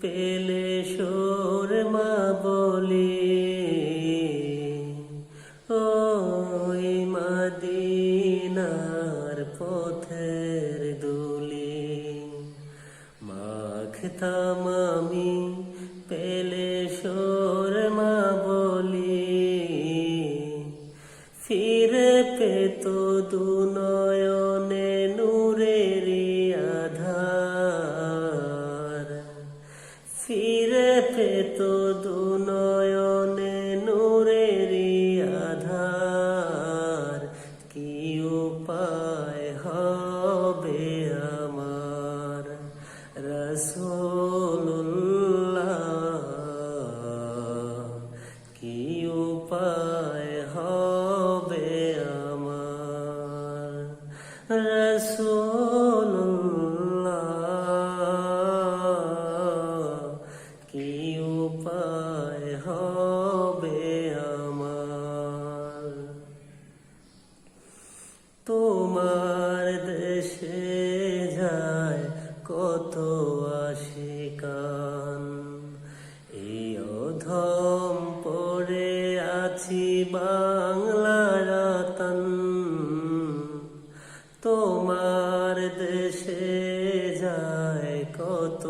পেলে সোর মা বলি, ওই মাদিনার পথের দুলি মাখতাম আমি। পেলে সোর মা বলি ফিরে পেত দু নয়নে ফিরে পেত দুনয়নে নূরেরি আধার। কি উপায় হবে আমার? রসুল্লাহ কি উপায় হবে আমার? রসুল উপায় হবে আমার। তোমার দেশে যায় কত আশিকান। এই অধম পড়ে আছি বাংলার তন তোমার দেশে যায় কত